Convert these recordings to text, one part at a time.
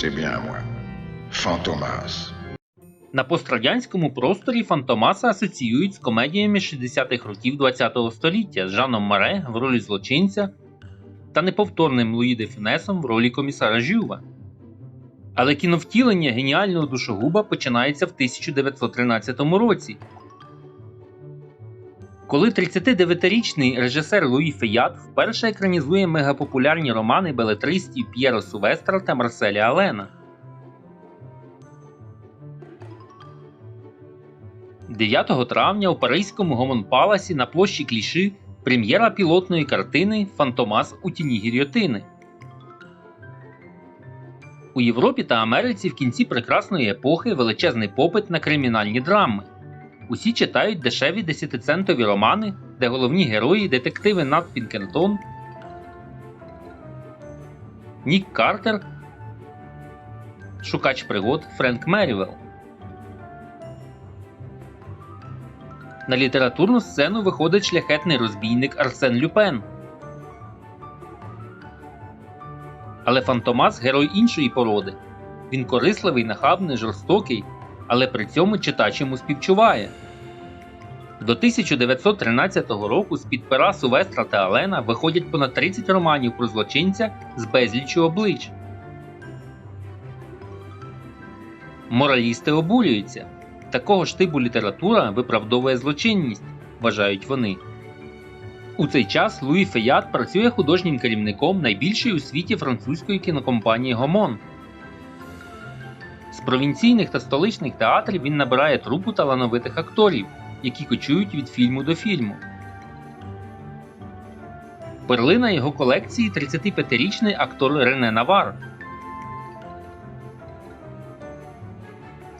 C'est bien moi. На пострадянському просторі Фантомаса асоціюють з комедіями 60-х років ХХ століття з Жаном Маре в ролі злочинця та неповторним Луї де Фюнесом в ролі комісара Жюва. Але кіновтілення геніального душогуба починається в 1913 році. Коли 39-річний режисер Луї Феят вперше екранізує мегапопулярні романи белетристів П'єро Сувестра та Марселя Алена. 9 травня у Паризькому Гомонпаласі на площі Кліши прем'єра пілотної картини Фантомас у тіні гільйотини. У Європі та Америці в кінці прекрасної епохи величезний попит на кримінальні драми. Усі читають дешеві десятицентові романи, де головні герої детективи Нат Пінкертон, Нік Картер, Шукач пригод Френк Мерівелл. На літературну сцену виходить шляхетний розбійник Арсен Люпен. Але Фантомас герой іншої породи. Він корисливий, нахабний, жорстокий, але при цьому читач йому співчуває. До 1913 року з-під пера Сувестра та Алена виходять понад 30 романів про злочинця з безліччю облич. Моралісти обурюються. Такого ж типу література виправдовує злочинність, вважають вони. У цей час Луї Феят працює художнім керівником найбільшої у світі французької кінокомпанії Гомон. Провінційних та столичних театрів він набирає трупу талановитих акторів, які кочують від фільму до фільму. Перлина його колекції 35-річний актор Рене Навар.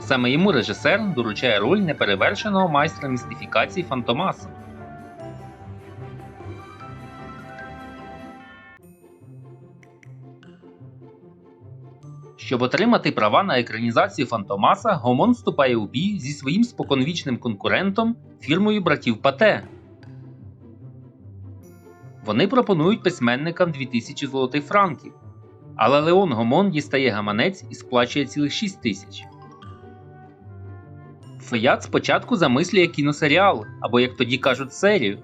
Саме йому режисер доручає роль неперевершеного майстра містифікації Фантомаса. Щоб отримати права на екранізацію Фантомаса, Гомон вступає у бій зі своїм споконвічним конкурентом фірмою братів Пате. Вони пропонують письменникам 2000 золотих франків, але Леон Гомон дістає гаманець і сплачує цілих 6 тисяч. Феят спочатку замислює кіносеріал, або, як тоді кажуть, серію.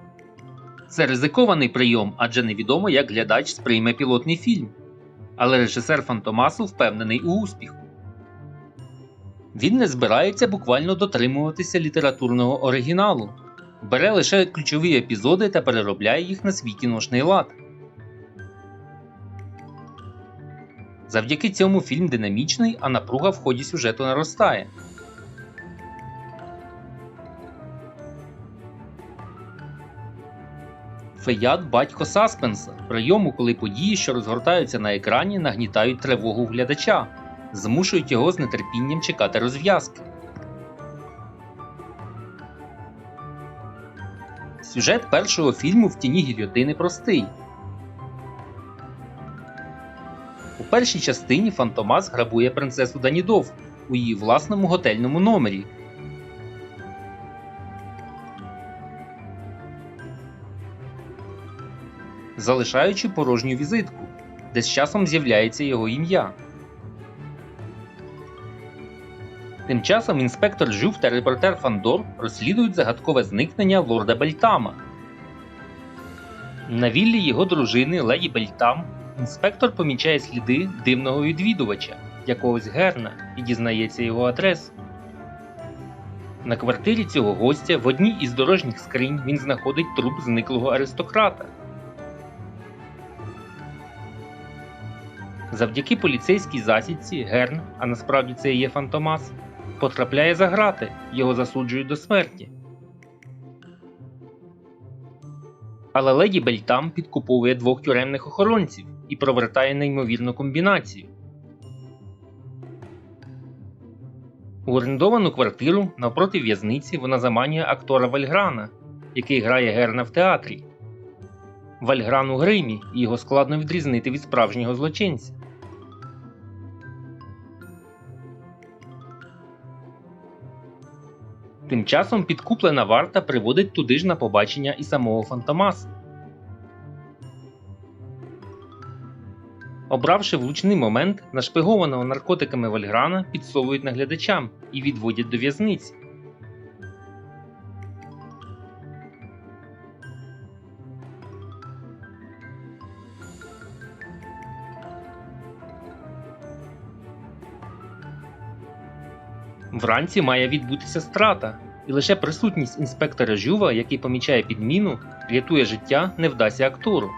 Це ризикований прийом, адже невідомо, як глядач сприйме пілотний фільм. Але режисер Фантомасу впевнений у успіху. Він не збирається буквально дотримуватися літературного оригіналу, бере лише ключові епізоди та переробляє їх на свій кіношний лад. Завдяки цьому фільм динамічний, а напруга в ході сюжету наростає. Феят батько Саспенса, прийому, коли події, що розгортаються на екрані, нагнітають тривогу глядача, змушують його з нетерпінням чекати розв'язки. Сюжет першого фільму в тіні гільйотини простий. У першій частині Фантомас грабує принцесу Данідов у її власному готельному номері. Залишаючи порожню візитку, де з часом з'являється його ім'я. Тим часом інспектор Жюв та репортер Фандор розслідують загадкове зникнення лорда Бельтама. На віллі його дружини Леді Бельтам інспектор помічає сліди дивного відвідувача, якогось Герна, і дізнається його адресу. На квартирі цього гостя в одній із дорожніх скринь він знаходить труп зниклого аристократа. Завдяки поліцейській засідці Герн, а насправді це і є Фантомас, потрапляє за грати, його засуджують до смерті. Але леді Бельтам підкуповує двох тюремних охоронців і провертає неймовірну комбінацію. У орендовану квартиру навпроти в'язниці вона заманює актора Вальграна, який грає Герна в театрі. Вальгран у гримі, і його складно відрізнити від справжнього злочинця. Тим часом підкуплена варта приводить туди ж на побачення і самого Фантомаса. Обравши влучний момент, нашпигованого наркотиками Вальграна підсовують наглядачам і відводять до в'язниці. Вранці має відбутися страта, і лише присутність інспектора Жюва, який помічає підміну, рятує життя, не вдасться актору.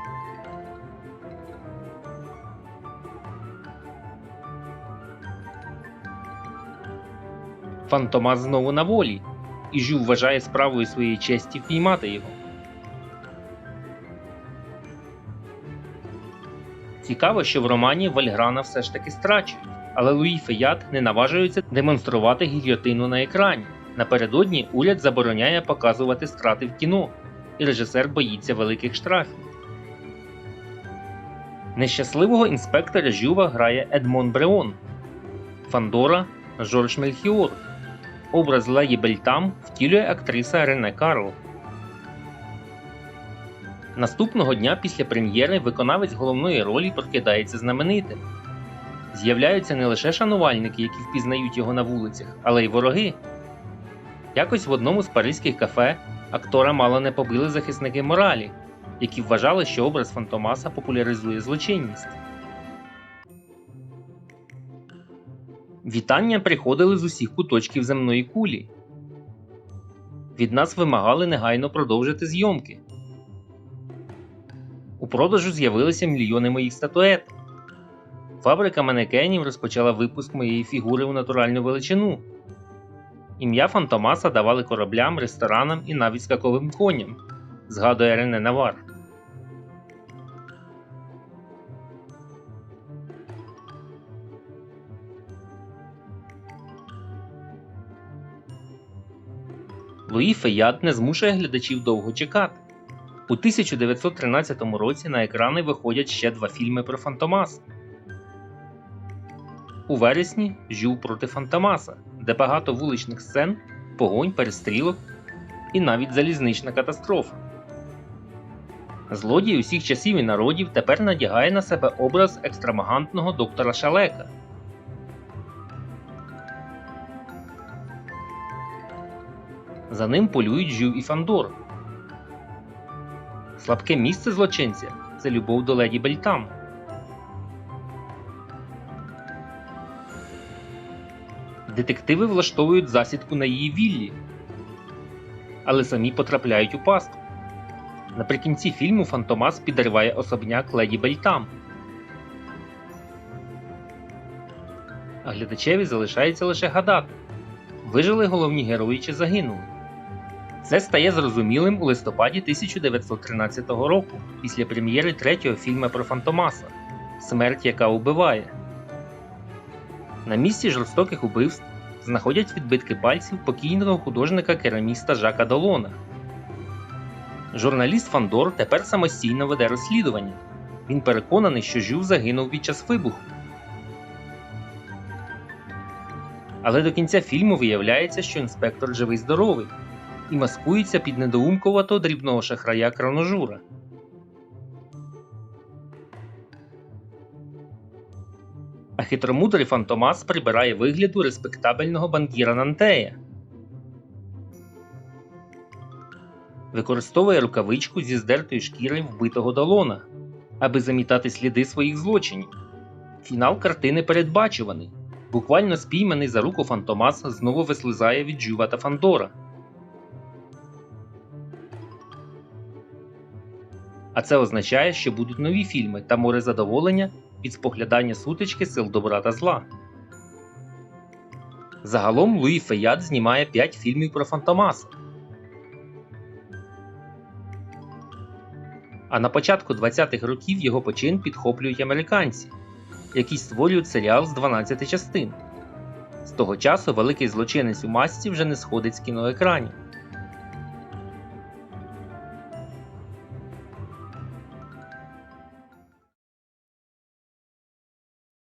Фантомас знову на волі, і Жюв вважає справою своєї честі впіймати його. Цікаво, що в романі Вальграна все ж таки страчують, але Луї Феят не наважується демонструвати гільйотину на екрані. Напередодні уряд забороняє показувати страти в кіно, і режисер боїться великих штрафів. Нещасливого інспектора Жюва грає Едмон Бреон, Фандора Жорж Мельхіор. Образ Леї Бельтам втілює актриса Рене Карл. Наступного дня після прем'єри виконавець головної ролі прокидається знаменитим. З'являються не лише шанувальники, які впізнають його на вулицях, але й вороги. Якось в одному з паризьких кафе актора мало не побили захисники моралі, які вважали, що образ Фантомаса популяризує злочинність. Вітання приходили з усіх куточків земної кулі. Від нас вимагали негайно продовжити зйомки. У продажу з'явилися мільйони моїх статует. Фабрика манекенів розпочала випуск моєї фігури у натуральну величину. Ім'я Фантомаса давали кораблям, ресторанам і навіть скаковим коням, згадує Рене Навар. Луї Феяд не змушує глядачів довго чекати. У 1913 році на екрани виходять ще два фільми про Фантомаса. У вересні Жюв проти Фантомаса, де багато вуличних сцен, погонь, перестрілок і навіть залізнична катастрофа. Злодій усіх часів і народів тепер надягає на себе образ екстравагантного доктора Шалека. За ним полюють Жюв і Фандор. Слабке місце злочинця це любов до леді Бельтам. Детективи влаштовують засідку на її віллі, але самі потрапляють у пастку. Наприкінці фільму Фантомас підриває особняк леді Бельтам. А глядачеві залишається лише гадати, вижили головні герої чи загинули. Це стає зрозумілим у листопаді 1913 року, після прем'єри третього фільму про Фантомаса Смерть, яка убиває. На місці жорстоких убивств знаходять відбитки пальців покійного художника кераміста Жака Долона. Журналіст Фандор тепер самостійно веде розслідування. Він переконаний, що Жюв загинув під час вибуху. Але до кінця фільму виявляється, що інспектор живий здоровий і маскується під недоумковато дрібного шахрая краножура. Хитромудрий Фантомас прибирає вигляду респектабельного банкіра Нантея. Використовує рукавичку зі здертої шкіри вбитого долона, аби замітати сліди своїх злочинів. Фінал картини передбачуваний. Буквально спійманий за руку Фантомас знову вислизає від Джува та Фандора. А це означає, що будуть нові фільми та море задоволення від споглядання сутички сил добра та зла. Загалом Луї Феяд знімає 5 фільмів про Фантомаса. А на початку 20-х років його почин підхоплюють американці, які створюють серіал з 12 частин. З того часу великий злочинець у масці вже не сходить з кіноекранів.